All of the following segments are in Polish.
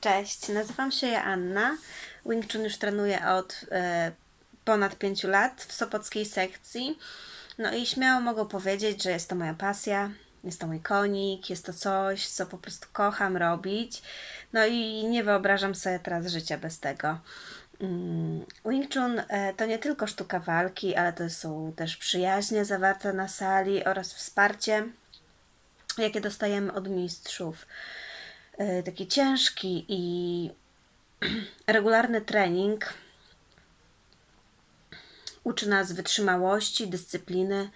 Cześć, nazywam się Joanna. Wing Chun już trenuję od e, ponad 5 lat w sopockiej sekcji. No i śmiało mogę powiedzieć, że jest to moja pasja, jest to mój konik, jest to coś, co po prostu kocham robić. No i nie wyobrażam sobie teraz życia bez tego. Mm, Wing Chun e, to nie tylko sztuka walki, ale to są też przyjaźnie zawarte na sali oraz wsparcie, jakie dostajemy od mistrzów taki ciężki i regularny trening uczy nas wytrzymałości, dyscypliny,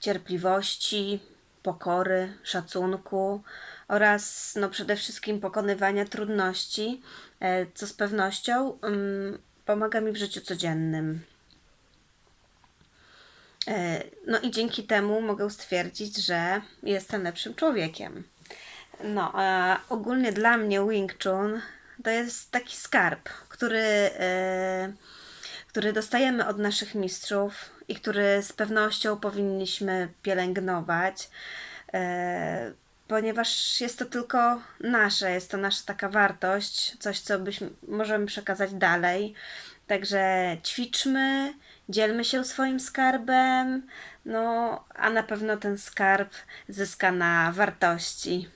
cierpliwości, pokory, szacunku oraz no, przede wszystkim pokonywania trudności, e, co z pewnością mm, pomaga mi w życiu codziennym. E, No i dzięki temu mogę stwierdzić, że jestem lepszym człowiekiem. No, ogólnie dla mnie Wing Chun to jest taki skarb, który, e, który dostajemy od naszych mistrzów i który z pewnością powinniśmy pielęgnować, e, ponieważ jest to tylko nasze, jest to nasza taka wartość, coś, co byśmy, możemy przekazać dalej. Także ćwiczmy, dzielmy się swoim skarbem, no a na pewno ten skarb zyska na wartości.